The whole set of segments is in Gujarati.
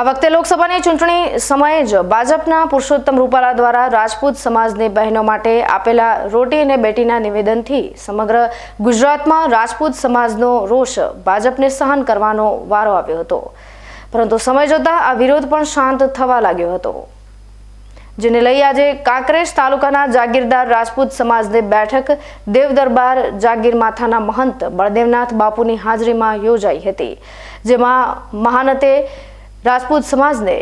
આ વખતે લોકસભાની ચૂંટણી સમયે જ ભાજપના પુરુષોત્તમ રૂપાલા દ્વારા રાજપૂત સમાજની બહેનો માટે આપેલા રોટી અને બેટીના નિવેદનથી સમગ્ર ગુજરાતમાં રાજપૂત સમાજનો રોષ ભાજપને સહન કરવાનો વારો આવ્યો હતો. પરંતુ સમય જતાં આ વિરોધ પણ શાંત થવા લાગ્યો હતો. જેને લઈ આજે કાંકરેજ તાલુકાના જાગીરદાર રાજપૂત સમાજની બેઠક દેવદરબાર જાગીર માથાના મહંત બળદેવનાથ બાપુની હાજરીમાં યોજાઈ હતી. જેમાં મહાનતે રાજપૂત સમાજને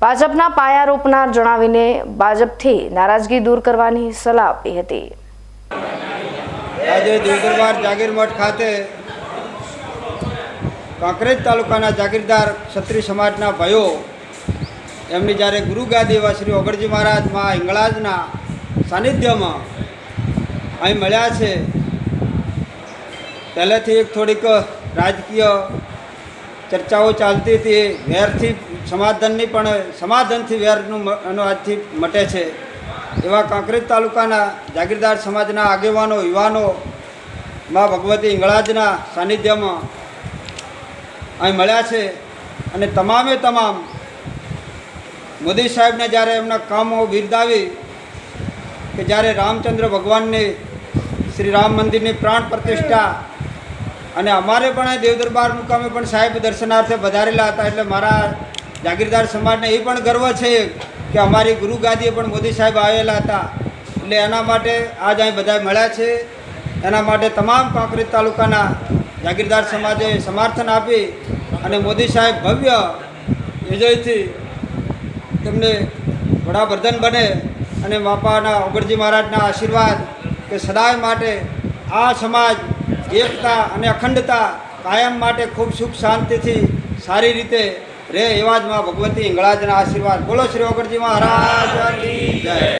ભાજપના પાયા રોપનાર જણાવીને ભાજપથી નારાજગી દૂર કરવાની સલાહ આપી હતી. આજે દેવદરબાર જાગીર ખાતે કાંકરેજ તાલુકાના જાગીરદાર ક્ષત્રિય સમાજના ભાઈઓ, એમની જ્યારે ગુરુ ગાદી એવા શ્રી ઓગળજી મહારાજ મા ઇંગળાજના સાનિધ્યમાં અહીં મળ્યા છે, પહેલેથી એક થોડીક રાજકીય ચર્ચાઓ ચાલતી હતી. વેરથી સમાધાનની પણ, સમાધાનથી વેરનું એનો આજથી મટે છે. એવા કાંકરેજ તાલુકાના જાગીરદાર સમાજના આગેવાનો યુવાનો માં ભગવતી ઇંગળાજના સાનિધ્યમાં અહીં મળ્યા છે અને તમામે તમામ મોદી સાહેબને જ્યારે એમના કામો બિરદાવી કે જ્યારે રામચંદ્ર ભગવાનની શ્રી રામ મંદિરની પ્રાણ પ્રતિષ્ઠા અને અમારે પણ આ દેવદરબાર મુકામે પણ સાહેબ દર્શનાર્થે વધારેલા હતા એટલે મારા જાગીરદાર સમાજને એ પણ ગર્વ છે કે અમારી ગુરુ ગાદીએ પણ મોદી સાહેબ આવેલા હતા. એટલે એના માટે આજ અહીં બધા મળ્યા છે. એના માટે તમામ કાંકરેજ તાલુકાના જાગીરદાર સમાજે સમર્થન આપી અને મોદી સાહેબ ભવ્ય વિજયથી તેમને વડાપ્રધાન બને અને બાપાના ઓગળજી મહારાજના આશીર્વાદ કે સદાય માટે આ સમાજ એકતા અને અખંડતા કાયમ માટે ખૂબ સુખ શાંતિથી સારી રીતે રે એવા જ માં ભગવતી ઇંગળાજના આશીર્વાદ. બોલો શ્રી ઓગરજી મહારાજ જય.